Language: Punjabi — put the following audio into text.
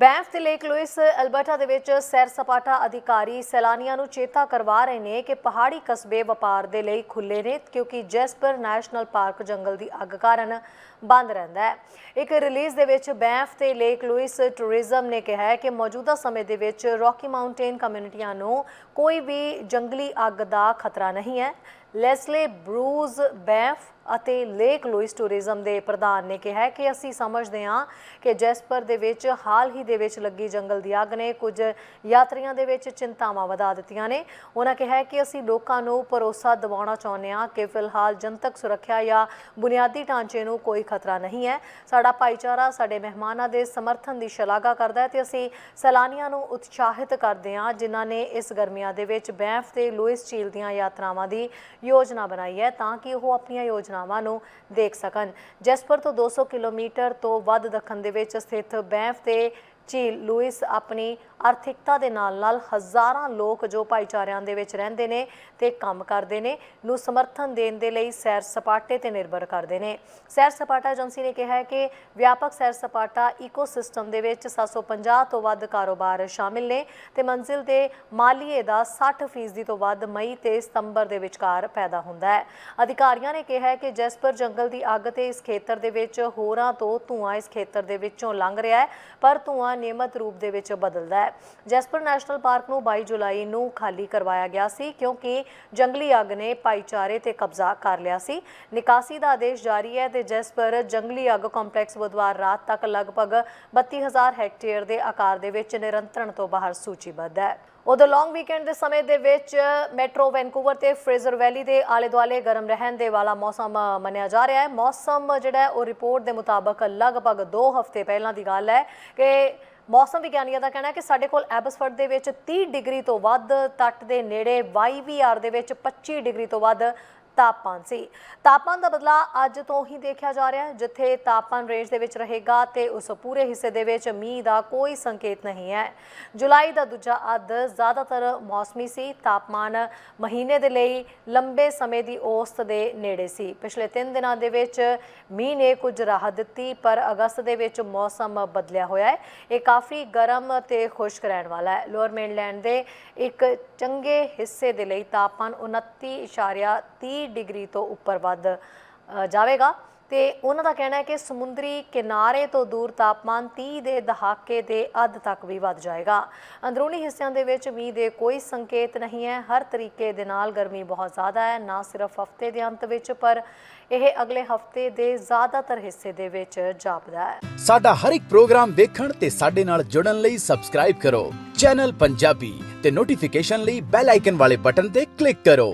ਬੈਂਫ ਤੇ ਲੇਕ ਲੂਇਸ ਅਲਬਰਟਾ ਦੇ ਵਿੱਚ ਸੈਰ ਸਪਾਟਾ ਅਧਿਕਾਰੀ ਸੈਲਾਨੀਆਂ ਨੂੰ ਚੇਤਾ ਕਰਵਾ ਰਹੇ ਨੇ ਕਿ ਪਹਾੜੀ ਕਸਬੇ ਵਪਾਰ ਦੇ ਲਈ ਖੁੱਲੇ ਨੇ ਕਿਉਂਕਿ ਜੈਸਪਰ ਨੈਸ਼ਨਲ ਪਾਰਕ ਜੰਗਲ ਦੀ ਅੱਗ ਕਾਰਨ ਬੰਦ ਰਹਿੰਦਾ ਹੈ। ਇੱਕ ਰਿਲੀਜ਼ ਦੇ ਵਿੱਚ ਬੈਂਫ ਤੇ ਲੇਕ ਲੂਇਸ ਟੂਰਿਜ਼ਮ ਨੇ ਕਿਹਾ ਹੈ ਕਿ ਮੌਜੂਦਾ ਸਮੇਂ ਦੇ ਵਿੱਚ ਰੌਕੀ ਮਾਊਂਟੇਨ ਕਮਿਊਨਿਟੀਆਂ ਨੂੰ ਕੋਈ ਵੀ ਜੰਗਲੀ ਅੱਗ ਦਾ ਖਤਰਾ ਨਹੀਂ ਹੈ। ਲੈਸਲੇ ਬਰੂਜ਼ ਬੈਂਫ ਅਤੇ ਲੇਕ ਲੂਇਸ ਟੂਰਿਜ਼ਮ ਦੇ ਪ੍ਰਧਾਨ ਨੇ ਕਿਹਾ ਕਿ ਅਸੀਂ ਸਮਝਦੇ ਹਾਂ ਕਿ ਜੈਸਪਰ ਦੇ ਵਿੱਚ ਹਾਲ ਹੀ ਦੇ ਵਿੱਚ ਲੱਗੀ ਜੰਗਲ ਦੀ ਅੱਗ ਨੇ ਕੁਝ ਯਾਤਰੀਆਂ ਦੇ ਵਿੱਚ ਚਿੰਤਾਵਾਂ ਵਧਾ ਦਿੱਤੀਆਂ ਨੇ। ਉਹਨਾਂ ਕਿਹਾ ਕਿ ਅਸੀਂ ਲੋਕਾਂ ਨੂੰ ਭਰੋਸਾ ਦਿਵਾਉਣਾ ਚਾਹੁੰਦੇ ਹਾਂ ਕਿ ਫਿਲਹਾਲ ਜਨਤਕ ਸੁਰੱਖਿਆ ਜਾਂ ਬੁਨਿਆਦੀ ਢਾਂਚੇ ਨੂੰ ਕੋਈ ਖਤਰਾ ਨਹੀਂ ਹੈ। ਸਾਡਾ ਭਾਈਚਾਰਾ ਸਾਡੇ ਮਹਿਮਾਨਾਂ ਦੇ ਸਮਰਥਨ ਦੀ ਸ਼ਲਾਘਾ ਕਰਦਾ ਹੈ ਤੇ ਅਸੀਂ ਸੈਲਾਨੀਆਂ ਨੂੰ ਉਤਸ਼ਾਹਿਤ ਕਰਦੇ ਹਾਂ, ਜਿਨ੍ਹਾਂ ਨੇ ਇਸ ਗਰਮੀਆਂ ਦੇ ਵਿੱਚ ਬੈਂਫ ਤੇ ਲੂਇਸ ਝੀਲ ਦੀਆਂ ਯਾਤਰਾਵਾਂ ਦੀ ਯੋਜਨਾ ਬਣਾਈ ਹੈ ਤਾਂ ਕਿ ਉਹ ਆਪਣੀਆਂ ਯੋਜਨਾਵਾਂ ਨੂੰ ਦੇਖ ਸਕਣ। ਜੈਸਪਰ ਤੋਂ 200 ਕਿਲੋਮੀਟਰ ਤੋਂ ਵੱਧ ਦੱਖਣ ਦੇ ਵਿੱਚ ਸਥਿਤ ਬੈਂਫ ਤੇ ਝੀਲ ਲੂਇਸ ਆਪਣੀ ਆਰਥਿਕਤਾ ਦੇ ਨਾਲ-ਨਾਲ ਹਜ਼ਾਰਾਂ ਲੋਕ ਜੋ ਭਾਈਚਾਰਿਆਂ ਦੇ ਵਿੱਚ ਰਹਿੰਦੇ ਨੇ ਤੇ ਕੰਮ ਕਰਦੇ ਨੇ, ਨੂੰ ਸਮਰਥਨ ਦੇਣ ਦੇ ਲਈ ਸੈਰ ਸਪਾਟੇ ਤੇ ਨਿਰਭਰ ਕਰਦੇ ਨੇ। ਸੈਰ ਸਪਾਟਾ ਏਜੰਸੀ ਨੇ ਕਿਹਾ ਹੈ ਕਿ ਵਿਆਪਕ ਸੈਰ ਸਪਾਟਾ ਇਕੋਸਿਸਟਮ ਦੇ ਵਿੱਚ 750 ਤੋਂ ਵੱਧ ਕਾਰੋਬਾਰ ਸ਼ਾਮਿਲ ਨੇ ਤੇ ਮੰਜ਼ਿਲ ਦੇ ਮਾਲੀਏ ਦਾ 60% ਤੋਂ ਵੱਧ ਮਈ ਤੇ ਸਤੰਬਰ ਦੇ ਵਿਚਕਾਰ ਪੈਦਾ ਹੁੰਦਾ ਹੈ। ਅਧਿਕਾਰੀਆਂ ਨੇ ਕਿਹਾ ਹੈ ਕਿ ਜੈਸਪਰ ਜੰਗਲ ਦੀ ਅੱਗ ਤੇ ਇਸ ਖੇਤਰ ਦੇ ਵਿੱਚ ਹੋਰਾਂ ਤੋਂ ਧੂਆਂ ਇਸ ਖੇਤਰ ਦੇ ਵਿੱਚੋਂ ਲੰਘ ਰਿਹਾ ਹੈ, ਪਰ ਧੂਆਂ ਨਿਯਮਤ ਰੂਪ ਦੇ ਵਿੱਚ ਬਦਲਦਾ ਹੈ। ਜੈਸਪਰ ਨੈਸ਼ਨਲ ਪਾਰਕ ਨੂੰ 22 ਜੁਲਾਈ ਨੂੰ ਖਾਲੀ ਕਰਵਾਇਆ ਗਿਆ ਸੀ ਕਿਉਂਕਿ ਜੰਗਲੀ ਅੱਗ ਨੇ ਭਾਈਚਾਰੇ ਤੇ ਕਬਜ਼ਾ ਕਰ ਲਿਆ ਸੀ। ਨਿਕਾਸੀ ਦਾ ਆਦੇਸ਼ ਜਾਰੀ ਹੈ ਤੇ ਜੈਸਪਰ ਜੰਗਲੀ ਅੱਗ ਕੰਪਲੈਕਸ ਬੁੱਧਵਾਰ ਰਾਤ ਤੱਕ ਲਗਭਗ 32000 ਹੈਕਟੇਅਰ ਦੇ ਆਕਾਰ ਦੇ ਵਿੱਚ ਨਿਰੰਤਰਣ ਤੋਂ ਬਾਹਰ ਸੂਚੀਬੱਧ ਹੈ। ਉਦੋਂ ਲੌਂਗ ਵੀਕਐਂਡ ਦੇ ਸਮੇਂ ਦੇ ਵਿੱਚ ਮੈਟਰੋ ਵੈਨਕੂਵਰ ਤੇ ਫ੍ਰੇਜ਼ਰ ਵੈਲੀ ਦੇ ਆਲੇ-ਦੁਆਲੇ ਗਰਮ ਰਹਿਣ ਦੇ ਵਾਲਾ ਮੌਸਮ ਮੰਨਿਆ ਜਾ ਰਿਹਾ ਹੈ। ਮੌਸਮ ਜਿਹੜਾ ਉਹ ਰਿਪੋਰਟ ਦੇ ਮੁਤਾਬਕ ਲਗਭਗ 2 ਹਫ਼ਤੇ ਪਹਿਲਾਂ ਦੀ ਗੱਲ ਹੈ ਕਿ ਮੌਸਮ ਵਿਗਿਆਨੀਆਂ ਦਾ ਕਹਿਣਾ ਹੈ ਕਿ ਸਾਡੇ ਕੋਲ ਐਬਸਫਰਡ ਦੇ ਵਿੱਚ 30 ਡਿਗਰੀ ਤੋਂ ਵੱਧ ਤੱਟ ਦੇ ਨੇੜੇ ਵਾਈਵੀਆਰ ਦੇ ਵਿੱਚ 25 ਡਿਗਰੀ ਤੋਂ ਵੱਧ ਤਾਪਮਾਨ ਸੀ। ਤਾਪਮਾਨ ਦਾ ਬਦਲਾਅ ਅੱਜ ਤੋਂ ਹੀ ਦੇਖਿਆ ਜਾ ਰਿਹਾ ਹੈ, ਜਿੱਥੇ ਤਾਪਮਾਨ ਰੇਂਜ ਦੇ ਵਿੱਚ ਰਹੇਗਾ ਤੇ ਉਸ ਪੂਰੇ ਹਿੱਸੇ ਦੇ ਵਿੱਚ ਮੀਂਹ ਦਾ ਕੋਈ ਸੰਕੇਤ ਨਹੀਂ ਹੈ। ਜੁਲਾਈ ਦਾ ਦੂਜਾ ਅੱਧ ਜ਼ਿਆਦਾਤਰ ਮੌਸਮੀ ਸੀ। ਤਾਪਮਾਨ ਮਹੀਨੇ ਦੇ ਲਈ ਲੰਬੇ ਸਮੇਂ ਦੀ ਔਸਤ ਦੇ ਨੇੜੇ ਸੀ। ਪਿਛਲੇ 3 ਦਿਨਾਂ ਦੇ ਵਿੱਚ ਮੀਂਹ ਨੇ ਕੁਝ ਰਾਹਤ ਦਿੱਤੀ, ਪਰ ਅਗਸਤ ਦੇ ਵਿੱਚ ਮੌਸਮ ਬਦਲਿਆ ਹੋਇਆ ਹੈ। ਇਹ ਕਾਫੀ ਗਰਮ ਤੇ ਖੁਸ਼ਕ ਰਹਿਣ ਵਾਲਾ ਹੈ। ਲੋਅਰ ਮੇਨਲੈਂਡ ਦੇ ਇੱਕ ਚੰਗੇ ਹਿੱਸੇ ਦੇ ਲਈ ਤਾਪਮਾਨ 29.30 ਡਿਗਰੀ ਤੋਂ ਉੱਪਰ ਵੱਧ ਜਾਵੇਗਾ। ਤੇ ਉਹਨਾਂ ਦਾ ਕਹਿਣਾ ਹੈ ਕਿ ਸਮੁੰਦਰੀ ਕਿਨਾਰੇ ਤੋਂ ਦੂਰ ਤਾਪਮਾਨ 30 ਦੇ ਦਹਾਕੇ ਦੇ ਅੱਧ ਤੱਕ ਵੀ ਵੱਧ ਜਾਏਗਾ। ਅੰਦਰੂਨੀ ਹਿੱਸਿਆਂ ਦੇ ਵਿੱਚ ਮੀਂਹ ਦੇ ਕੋਈ ਸੰਕੇਤ ਨਹੀਂ ਹੈ। ਹਰ ਤਰੀਕੇ ਦੇ ਨਾਲ ਗਰਮੀ ਬਹੁਤ ਜ਼ਿਆਦਾ ਹੈ, ਨਾ ਸਿਰਫ ਹਫ਼ਤੇ ਦੇ ਅੰਤ ਵਿੱਚ, ਪਰ ਇਹ ਅਗਲੇ ਹਫ਼ਤੇ ਦੇ ਜ਼ਿਆਦਾਤਰ ਹਿੱਸੇ ਦੇ ਵਿੱਚ ਜਾਪਦਾ ਹੈ। ਸਾਡਾ ਹਰ ਇੱਕ ਪ੍ਰੋਗਰਾਮ ਦੇਖਣ ਤੇ ਸਾਡੇ ਨਾਲ ਜੁੜਨ ਲਈ ਸਬਸਕ੍ਰਾਈਬ ਕਰੋ। ਚੈਨਲ ਪੰਜਾਬੀ ਤੇ ਨੋਟੀਫਿਕੇਸ਼ਨ ਲਈ ਬੈਲ ਆਈਕਨ ਵਾਲੇ ਬਟਨ ਤੇ ਕਲਿੱਕ ਕਰੋ।